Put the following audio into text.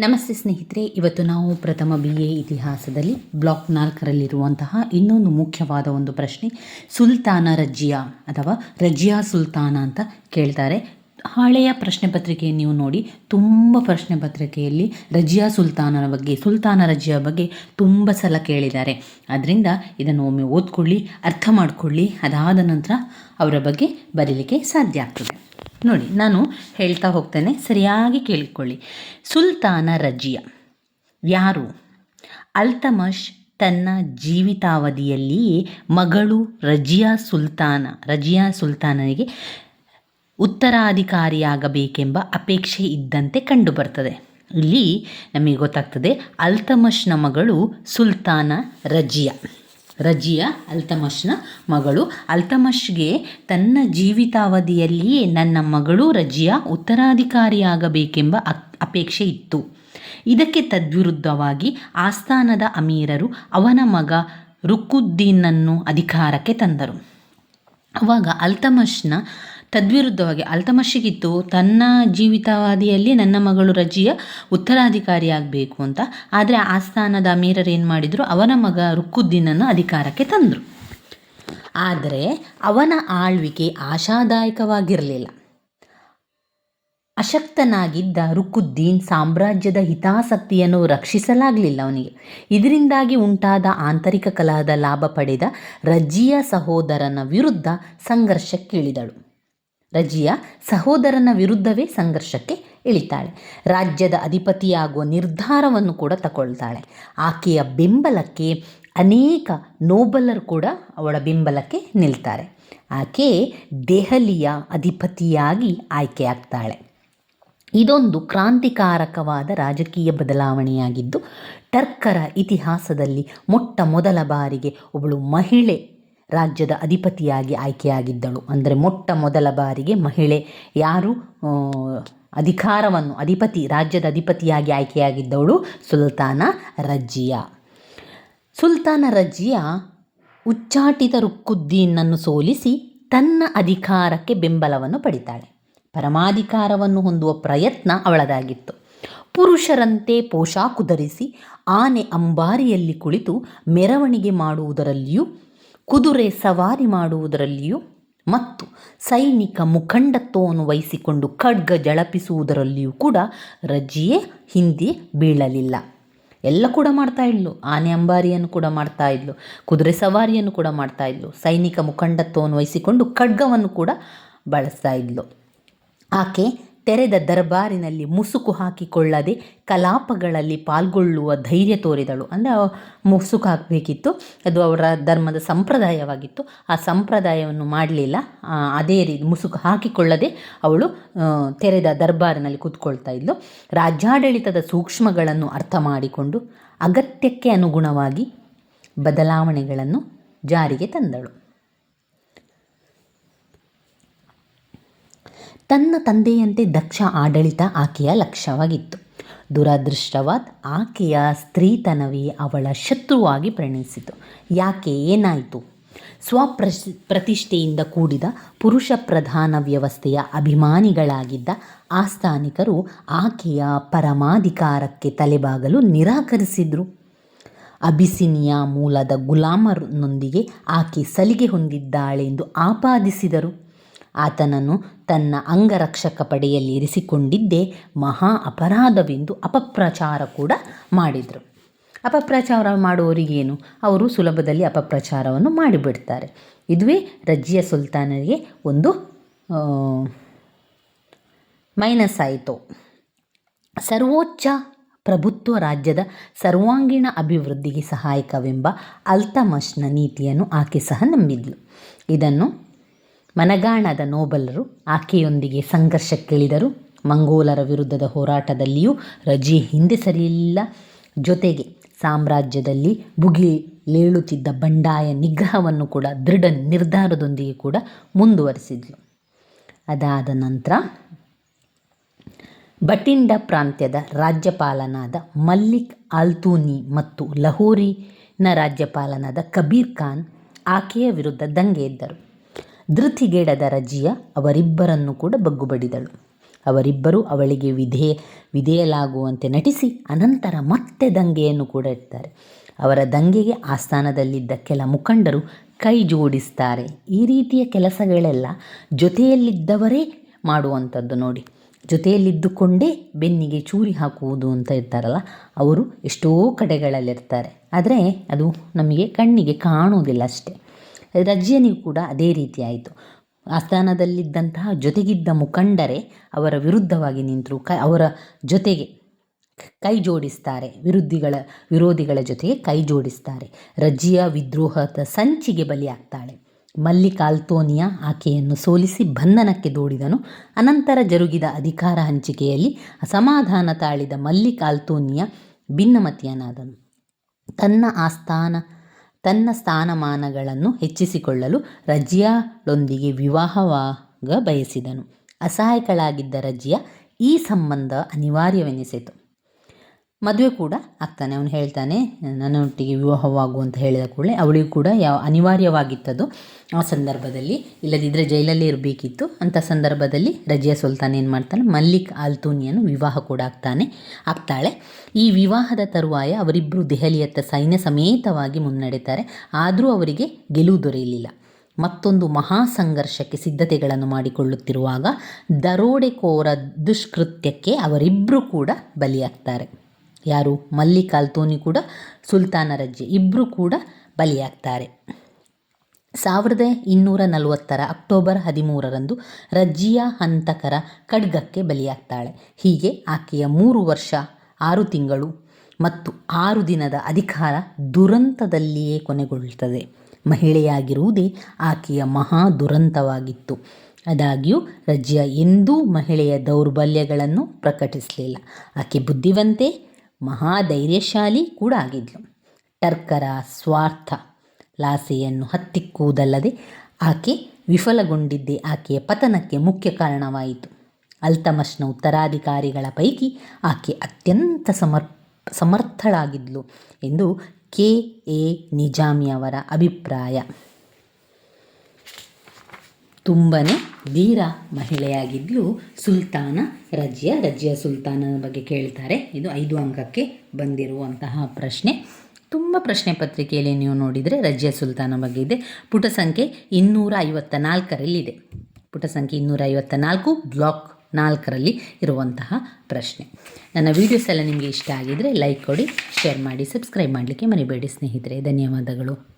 ನಮಸ್ತೆ ಸ್ನೇಹಿತರೆ, ಇವತ್ತು ನಾವು ಪ್ರಥಮ ಬಿ ಎ ಇತಿಹಾಸದಲ್ಲಿ ಬ್ಲಾಕ್ ನಾಲ್ಕರಲ್ಲಿರುವಂತಹ ಇನ್ನೊಂದು ಮುಖ್ಯವಾದ ಒಂದು ಪ್ರಶ್ನೆ, ಸುಲ್ತಾನ ರಜಿಯಾ ಅಥವಾ ರಜಿಯಾ ಸುಲ್ತಾನ ಅಂತ ಕೇಳ್ತಾರೆ. ಹಳೆಯ ಪ್ರಶ್ನೆ ಪತ್ರಿಕೆಯನ್ನು ನೀವು ನೋಡಿ, ತುಂಬ ಪ್ರಶ್ನೆ ಪತ್ರಿಕೆಯಲ್ಲಿ ರಜಿಯಾ ಸುಲ್ತಾನನ ಬಗ್ಗೆ, ಸುಲ್ತಾನ ರಜಿಯಾ ಬಗ್ಗೆ ತುಂಬ ಸಲ ಕೇಳಿದ್ದಾರೆ. ಅದರಿಂದ ಇದನ್ನು ಒಮ್ಮೆ ಓದ್ಕೊಳ್ಳಿ, ಅರ್ಥ ಮಾಡಿಕೊಳ್ಳಿ, ಅದಾದ ನಂತರ ಅವರ ಬಗ್ಗೆ ಬರೀಲಿಕ್ಕೆ ಸಾಧ್ಯ ಆಗ್ತದೆ. ನೋಡಿ, ನಾನು ಹೇಳ್ತಾ ಹೋಗ್ತೇನೆ. ಸರಿಯಾಗಿ ಕೇಳಿಕೊಳ್ಳಿ. ಸುಲ್ತಾನ ರಜಿಯಾ. ಯಾರು? ಅಲ್ತಮಷ್ ತನ್ನ ಜೀವಿತಾವಧಿಯಲ್ಲಿಯೇ ಮಗಳು ರಜಿಯಾ ಸುಲ್ತಾನ. ರಜಿಯಾ ಸುಲ್ತಾನನಿಗೆ ಉತ್ತರಾಧಿಕಾರಿಯಾಗಬೇಕೆಂಬ ಅಪೇಕ್ಷೆ ಇದ್ದಂತೆ ಕಂಡುಬರ್ತದೆ. ಇಲ್ಲಿ ನಮಗೆ ಗೊತ್ತಾಗ್ತದೆ, ಅಲ್ತಮಷ್ನ ಮಗಳು ಸುಲ್ತಾನ ರಜಿಯಾ. ರಜಿಯಾ ಅಲ್ತಮಷ್ನ ಮಗಳು. ಅಲ್ತಮಷ್ಗೆ ತನ್ನ ಜೀವಿತಾವಧಿಯಲ್ಲಿಯೇ ನನ್ನ ಮಗಳು ರಜಿಯಾ ಉತ್ತರಾಧಿಕಾರಿಯಾಗಬೇಕೆಂಬ ಅಪೇಕ್ಷೆ ಇತ್ತು. ಇದಕ್ಕೆ ತದ್ವಿರುದ್ಧವಾಗಿ ಆಸ್ಥಾನದ ಅಮೀರರು ಅವನ ಮಗ ರುಕ್ಕುದ್ದೀನನ್ನು ಅಧಿಕಾರಕ್ಕೆ ತಂದರು. ಅವಾಗ ಅಲ್ತಮಷ್ನ ತದ್ವಿರುದ್ಧವಾಗಿ ಅಲ್ತಮಷಿಗಿತ್ತು ತನ್ನ ಜೀವಿತಾವಧಿಯಲ್ಲಿ ನನ್ನ ಮಗಳು ರಜಿಯ ಉತ್ತರಾಧಿಕಾರಿಯಾಗಬೇಕು ಅಂತ. ಆದರೆ ಆಸ್ಥಾನದ ಅಮೀರರು ಏನು ಮಾಡಿದರು? ಅವನ ಮಗ ರುಕ್ಕುದ್ದೀನನ್ನು ಅಧಿಕಾರಕ್ಕೆ ತಂದರು. ಆದರೆ ಅವನ ಆಳ್ವಿಕೆ ಆಶಾದಾಯಕವಾಗಿರಲಿಲ್ಲ. ಅಶಕ್ತನಾಗಿದ್ದ ರುಕ್ಕುದ್ದೀನ್ ಸಾಮ್ರಾಜ್ಯದ ಹಿತಾಸಕ್ತಿಯನ್ನು ರಕ್ಷಿಸಲಾಗಲಿಲ್ಲ ಅವನಿಗೆ. ಇದರಿಂದಾಗಿ ಉಂಟಾದ ಆಂತರಿಕ ಕಲಹದ ಲಾಭ ಪಡೆದ ರಜಿಯ ಸಹೋದರನ ವಿರುದ್ಧ ಸಂಘರ್ಷಕ್ಕಿಳಿದಳು. ರಜಿಯಾ ಸಹೋದರನ ವಿರುದ್ಧವೇ ಸಂಘರ್ಷಕ್ಕೆ ಇಳಿತಾಳೆ. ರಾಜ್ಯದ ಅಧಿಪತಿಯಾಗುವ ನಿರ್ಧಾರವನ್ನು ಕೂಡ ತಗೊಳ್ತಾಳೆ. ಆಕೆಯ ಬೆಂಬಲಕ್ಕೆ ಅನೇಕ ನೋಬಲರು ಕೂಡ ಅವಳ ಬೆಂಬಲಕ್ಕೆ ನಿಲ್ತಾರೆ. ಆಕೆ ದೆಹಲಿಯ ಅಧಿಪತಿಯಾಗಿ ಆಯ್ಕೆಯಾಗ್ತಾಳೆ. ಇದೊಂದು ಕ್ರಾಂತಿಕಾರಕವಾದ ರಾಜಕೀಯ ಬದಲಾವಣೆಯಾಗಿದ್ದು, ಟರ್ಕರ ಇತಿಹಾಸದಲ್ಲಿ ಮೊಟ್ಟ ಮೊದಲ ಬಾರಿಗೆ ಒಬ್ಬಳು ಮಹಿಳೆ ರಾಜ್ಯದ ಅಧಿಪತಿಯಾಗಿ ಆಯ್ಕೆಯಾಗಿದ್ದಳು. ಅಂದರೆ ಮೊಟ್ಟ ಮೊದಲ ಬಾರಿಗೆ ಮಹಿಳೆ ಯಾರು? ಅಧಿಕಾರವನ್ನು, ಅಧಿಪತಿ, ರಾಜ್ಯದ ಅಧಿಪತಿಯಾಗಿ ಆಯ್ಕೆಯಾಗಿದ್ದವಳು ಸುಲ್ತಾನ ರಜ್ಜಿಯಾ. ಸುಲ್ತಾನ ರಜ್ಜಿಯಾ ಉಚ್ಚಾಟಿತ ರುಕ್ಕುದ್ದೀನನ್ನು ಸೋಲಿಸಿ ತನ್ನ ಅಧಿಕಾರಕ್ಕೆ ಬೆಂಬಲವನ್ನು ಪಡಿತಾಳೆ. ಪರಮಾಧಿಕಾರವನ್ನು ಹೊಂದುವ ಪ್ರಯತ್ನ ಅವಳದಾಗಿತ್ತು. ಪುರುಷರಂತೆ ಪೋಷಾಕು ಧರಿಸಿ ಆನೆ ಅಂಬಾರಿಯಲ್ಲಿ ಕುಳಿತು ಮೆರವಣಿಗೆ ಮಾಡುವುದರಲ್ಲಿಯೂ ಕುದುರೆ ಸವಾರಿ ಮಾಡುವುದರಲ್ಲಿಯೂ ಮತ್ತು ಸೈನಿಕ ಮುಖಂಡತ್ವವನ್ನು ವಹಿಸಿಕೊಂಡು ಖಡ್ಗ ಜಳಪಿಸುವುದರಲ್ಲಿಯೂ ಕೂಡ ರಜೆಯೇ ಹಿಂದೆ ಬೀಳಲಿಲ್ಲ. ಎಲ್ಲ ಕೂಡ ಮಾಡ್ತಾ ಇದ್ಲು. ಆನೆ ಅಂಬಾರಿಯನ್ನು ಕೂಡ ಮಾಡ್ತಾ ಇದ್ಲು. ಕುದುರೆ ಸವಾರಿಯನ್ನು ಕೂಡ ಮಾಡ್ತಾ ಇದ್ಲು. ಸೈನಿಕ ಮುಖಂಡತ್ವವನ್ನು ವಹಿಸಿಕೊಂಡು ಖಡ್ಗವನ್ನು ಕೂಡ ಬಳಸ್ತಾ ಇದ್ಲು. ಆಕೆ ತೆರೆದ ದರ್ಬಾರಿನಲ್ಲಿ ಮುಸುಕು ಹಾಕಿಕೊಳ್ಳದೆ ಕಲಾಪಗಳಲ್ಲಿ ಪಾಲ್ಗೊಳ್ಳುವ ಧೈರ್ಯ ತೋರಿದಳು. ಅಂದರೆ ಮುಸುಕು ಹಾಕಬೇಕಿತ್ತು. ಅದು ಅವರ ಧರ್ಮದ ಸಂಪ್ರದಾಯವಾಗಿತ್ತು. ಆ ಸಂಪ್ರದಾಯವನ್ನು ಮಾಡಲಿಲ್ಲ. ಅದೇ ರೀತಿ ಮುಸುಕು ಹಾಕಿಕೊಳ್ಳದೆ ಅವಳು ತೆರೆದ ದರ್ಬಾರಿನಲ್ಲಿ ಕೂತ್ಕೊಳ್ತಾ ಇದ್ಲು. ರಾಜ್ಯಾಡಳಿತದ ಸೂಕ್ಷ್ಮಗಳನ್ನು ಅರ್ಥ ಮಾಡಿಕೊಂಡು ಅಗತ್ಯಕ್ಕೆ ಅನುಗುಣವಾಗಿ ಬದಲಾವಣೆಗಳನ್ನು ಜಾರಿಗೆ ತಂದಳು. ತನ್ನ ತಂದೆಯಂತೆ ದಕ್ಷ ಆಡಳಿತ ಆಕೆಯ ಲಕ್ಷ್ಯವಾಗಿತ್ತು. ದುರದೃಷ್ಟವಾದ ಆಕೆಯ ಸ್ತ್ರೀತನವೇ ಅವಳ ಶತ್ರುವಾಗಿ ಪರಿಣಿಸಿತು ಯಾಕೆ? ಏನಾಯಿತು? ಸ್ವಪ್ರಶ್ ಪ್ರತಿಷ್ಠೆಯಿಂದ ಕೂಡಿದ ಪುರುಷ ಪ್ರಧಾನ ವ್ಯವಸ್ಥೆಯ ಅಭಿಮಾನಿಗಳಾಗಿದ್ದ ಆಸ್ಥಾನಿಕರು ಆಕೆಯ ಪರಮಾಧಿಕಾರಕ್ಕೆ ತಲೆಬಾಗಲು ನಿರಾಕರಿಸಿದರು. ಅಬಿಸಿನಿಯಾ ಮೂಲದ ಗುಲಾಮರನೊಂದಿಗೆ ಆಕೆ ಸಲಿಗೆ ಹೊಂದಿದ್ದಾಳೆಂದು ಆಪಾದಿಸಿದರು. ಆತನನ್ನು ತನ್ನ ಅಂಗರಕ್ಷಕ ಪಡೆಯಲ್ಲಿ ಇರಿಸಿಕೊಂಡಿದ್ದೇ ಮಹಾ ಅಪರಾಧವೆಂದು ಅಪಪ್ರಚಾರ ಕೂಡ ಮಾಡಿದರು. ಅಪಪ್ರಚಾರ ಮಾಡುವವರಿಗೇನು? ಅವರು ಸುಲಭದಲ್ಲಿ ಅಪಪ್ರಚಾರವನ್ನು ಮಾಡಿಬಿಡ್ತಾರೆ. ಇದುವೇ ರಜಿಯ ಸುಲ್ತಾನರಿಗೆ ಒಂದು ಮೈನಸ್ ಆಯಿತು. ಸರ್ವೋಚ್ಚ ಪ್ರಭುತ್ವ ರಾಜ್ಯದ ಸರ್ವಾಂಗೀಣ ಅಭಿವೃದ್ಧಿಗೆ ಸಹಾಯಕವೆಂಬ ಅಲ್ತಮಶ್ನ ನೀತಿಯನ್ನು ಆಕೆ ಸಹ ನಂಬಿದ್ಲು. ಇದನ್ನು ಮನಗಾಣದ ನೋಬಲರು ಆಕೆಯೊಂದಿಗೆ ಸಂಘರ್ಷಕ್ಕಿಳಿದರು. ಮಂಗೋಲರ ವಿರುದ್ಧದ ಹೋರಾಟದಲ್ಲಿಯೂ ರಜೆ ಹಿಂದೆ ಸರಿಯಿಲ್ಲ ಜೊತೆಗೆ ಸಾಮ್ರಾಜ್ಯದಲ್ಲಿ ಬುಗಿಲೇಳುತ್ತಿದ್ದ ಬಂಡಾಯ ನಿಗ್ರಹವನ್ನು ಕೂಡ ದೃಢ ನಿರ್ಧಾರದೊಂದಿಗೆ ಕೂಡ ಮುಂದುವರಿಸಿದ್ಲು. ಅದಾದ ನಂತರ ಬಟಿಂಡ ಪ್ರಾಂತ್ಯದ ರಾಜ್ಯಪಾಲನಾದ ಮಲ್ಲಿಕ್ ಆಲ್ತೂನಿ ಮತ್ತು ಲಹೋರಿನ ರಾಜ್ಯಪಾಲನಾದ ಕಬೀರ್ ಖಾನ್ ಆಕೆಯ ವಿರುದ್ಧ ದಂಗೆ ಎದ್ದರು. ಧೃತಿಗೆಡದ ರಜಿಯ ಅವರಿಬ್ಬರನ್ನು ಕೂಡ ಬಗ್ಗುಬಡಿದಳು. ಅವರಿಬ್ಬರು ಅವಳಿಗೆ ವಿಧೇಯ ವಿಧೇಯಲಾಗುವಂತೆ ನಟಿಸಿ ಅನಂತರ ಮತ್ತೆ ದಂಗೆಯನ್ನು ಕೂಡ ಇಡ್ತಾರೆ. ಅವರ ದಂಗೆಗೆ ಆಸ್ಥಾನದಲ್ಲಿದ್ದ ಕೆಲ ಮುಖಂಡರು ಕೈ ಜೋಡಿಸ್ತಾರೆ. ಈ ರೀತಿಯ ಕೆಲಸಗಳೆಲ್ಲ ಜೊತೆಯಲ್ಲಿದ್ದವರೇ ಮಾಡುವಂಥದ್ದು ನೋಡಿ. ಜೊತೆಯಲ್ಲಿದ್ದುಕೊಂಡೇ ಬೆನ್ನಿಗೆ ಚೂರಿ ಹಾಕುವುದು ಅಂತ ಇರ್ತಾರಲ್ಲ, ಅವರು ಎಷ್ಟೋ ಕಡೆಗಳಲ್ಲಿರ್ತಾರೆ. ಆದರೆ ಅದು ನಮಗೆ ಕಣ್ಣಿಗೆ ಕಾಣುವುದಿಲ್ಲ ಅಷ್ಟೇ. ರಜ್ಯನಿಗೂ ಕೂಡ ಅದೇ ರೀತಿ ಆಯಿತು. ಆಸ್ಥಾನದಲ್ಲಿದ್ದಂತಹ ಜೊತೆಗಿದ್ದ ಮುಖಂಡರೇ ಅವರ ವಿರುದ್ಧವಾಗಿ ನಿಂತರು. ಕ, ಅವರ ಜೊತೆಗೆ ಕೈ ಜೋಡಿಸ್ತಾರೆ. ವಿರುದ್ಧಿಗಳ ವಿರೋಧಿಗಳ ಜೊತೆಗೆ ಕೈ ಜೋಡಿಸ್ತಾರೆ. ರಜಿಯ ವಿದ್ರೋಹದ ಸಂಚಿಗೆ ಬಲಿಯಾಗ್ತಾಳೆ. ಮಲ್ಲಿಕಾಲ್ತೋನಿಯ ಆಕೆಯನ್ನು ಸೋಲಿಸಿ ಬಂಧನಕ್ಕೆ ದೂಡಿದನು. ಅನಂತರ ಜರುಗಿದ ಅಧಿಕಾರ ಹಂಚಿಕೆಯಲ್ಲಿ ಅಸಮಾಧಾನ ತಾಳಿದ ಮಲ್ಲಿಕಾಲ್ತೋನಿಯ ಭಿನ್ನಮತಿಯನಾದನು. ತನ್ನ ಆಸ್ಥಾನ ತನ್ನ ಸ್ಥಾನಮಾನಗಳನ್ನು ಹೆಚ್ಚಿಸಿಕೊಳ್ಳಲು ರಜಿಯಾಳೊಂದಿಗೆ ವಿವಾಹವಾಗ ಬಯಸಿದನು ಅಸಹಾಯಕಳಾಗಿದ್ದ ರಜಿಯಾ ಈ ಸಂಬಂಧ ಅನಿವಾರ್ಯವೆನಿಸಿತು. ಮದುವೆ ಕೂಡ ಆಗ್ತಾನೆ, ಅವನು ಹೇಳ್ತಾನೆ, ನನ್ನೊಟ್ಟಿಗೆ ವಿವಾಹವಾಗು ಅಂತ ಹೇಳಿದ ಕೂಡಲೇ ಅವಳಿಗೂ ಕೂಡ ಯಾವ ಅನಿವಾರ್ಯವಾಗಿತ್ತದು. ಆ ಸಂದರ್ಭದಲ್ಲಿ ಇಲ್ಲದಿದ್ದರೆ ಜೈಲಲ್ಲಿ ಇರಬೇಕಿತ್ತು. ಅಂಥ ಸಂದರ್ಭದಲ್ಲಿ ರಜಿಯಾ ಸುಲ್ತಾನ್ ಏನು ಮಾಡ್ತಾನೆ ಮಲ್ಲಿಕ್ ಆಲ್ತೂನಿಯನ್ನು ವಿವಾಹ ಕೂಡ ಆಗ್ತಾನೆ, ಆಗ್ತಾಳೆ. ಈ ವಿವಾಹದ ತರುವಾಯ ಅವರಿಬ್ಬರು ದೆಹಲಿಯತ್ತ ಸೈನ್ಯ ಸಮೇತವಾಗಿ ಮುನ್ನಡೆತಾರೆ. ಆದರೂ ಅವರಿಗೆ ಗೆಲುವು ದೊರೆಯಲಿಲ್ಲ. ಮತ್ತೊಂದು ಮಹಾ ಸಂಘರ್ಷಕ್ಕೆ ಸಿದ್ಧತೆಗಳನ್ನು ಮಾಡಿಕೊಳ್ಳುತ್ತಿರುವಾಗ ದರೋಡೆಕೋರ ದುಷ್ಕೃತ್ಯಕ್ಕೆ ಅವರಿಬ್ಬರು ಕೂಡ ಬಲಿಯಾಗ್ತಾರೆ. ಯಾರು? ಮಲ್ಲಿಕ್ ಅಲ್ತೋನಿ ಕೂಡ ಸುಲ್ತಾನ ರಜ್ಜೆ. ಇಬ್ಬರು ಕೂಡ ಬಲಿಯಾಗ್ತಾರೆ. ಸಾವಿರದ ಇನ್ನೂರ ನಲವತ್ತರ ಅಕ್ಟೋಬರ್ ಹದಿಮೂರರಂದು ರಜ್ಜಿಯ ಹಂತಕರ ಖಡ್ಗಕ್ಕೆ ಬಲಿಯಾಗ್ತಾಳೆ. ಹೀಗೆ ಆಕೆಯ ಮೂರು ವರ್ಷ, ಆರು ತಿಂಗಳು ಮತ್ತು ಆರು ದಿನದ ಅಧಿಕಾರ ದುರಂತದಲ್ಲಿಯೇ ಕೊನೆಗೊಳ್ಳುತ್ತದೆ. ಮಹಿಳೆಯಾಗಿರುವುದೇ ಆಕೆಯ ಮಹಾ ದುರಂತವಾಗಿತ್ತು. ಆದಾಗ್ಯೂ ರಜ್ಜಿಯ ಎಂದೂ ಮಹಿಳೆಯ ದೌರ್ಬಲ್ಯಗಳನ್ನು ಪ್ರಕಟಿಸಲಿಲ್ಲ. ಆಕೆ ಬುದ್ಧಿವಂತೆ ಮಹಾಧೈರ್ಯಶಾಲಿ ಕೂಡ ಆಗಿದ್ಲು. ಟರ್ಕರ ಸ್ವಾರ್ಥ ಲಾಸೆಯನ್ನು ಹತ್ತಿಕ್ಕುವುದಲ್ಲದೆ ಆಕೆ ವಿಫಲಗೊಂಡಿದ್ದೇ ಆಕೆಯ ಪತನಕ್ಕೆ ಮುಖ್ಯ ಕಾರಣವಾಯಿತು. ಅಲ್ತಮಶ್ನ ಉತ್ತರಾಧಿಕಾರಿಗಳ ಪೈಕಿ ಆಕೆ ಅತ್ಯಂತ ಸಮರ್, ಸಮರ್ಥಳಾಗಿದ್ಲು ಎಂದು ಕೆ. ಎ. ನಿಜಾಮಿಯವರ ಅಭಿಪ್ರಾಯ. ತುಂಬನೇ ಧೀರ ಮಹಿಳೆಯಾಗಿದ್ಲು ಸುಲ್ತಾನ ರಜಿಯ ರಜಿಯ ಸುಲ್ತಾನನ ಬಗ್ಗೆ ಕೇಳ್ತಾರೆ. ಇದು ಐದು ಅಂಕಕ್ಕೆ ಬಂದಿರುವಂತಹ ಪ್ರಶ್ನೆ. ತುಂಬ ಪ್ರಶ್ನೆ ಪತ್ರಿಕೆಯಲ್ಲಿ ನೀವು ನೋಡಿದರೆ ರಜಿಯ ಸುಲ್ತಾನ ಬಗ್ಗೆ ಇದೆ. ಪುಟ ಸಂಖ್ಯೆ ಇನ್ನೂರ ಐವತ್ತ ನಾಲ್ಕರಲ್ಲಿದೆ ಪುಟ ಸಂಖ್ಯೆ ಇನ್ನೂರ ಐವತ್ತ ನಾಲ್ಕು ಬ್ಲಾಕ್ ನಾಲ್ಕರಲ್ಲಿ ಇರುವಂತಹ ಪ್ರಶ್ನೆ. ನನ್ನ ವೀಡಿಯೋಸ್ ಎಲ್ಲ ನಿಮಗೆ ಇಷ್ಟ ಆಗಿದರೆ ಲೈಕ್ ಕೊಡಿ ಶೇರ್ ಮಾಡಿ ಸಬ್ಸ್ಕ್ರೈಬ್ ಮಾಡಲಿಕ್ಕೆ ಮರಿಬೇಡಿ ಸ್ನೇಹಿತರೆ. ಧನ್ಯವಾದಗಳು.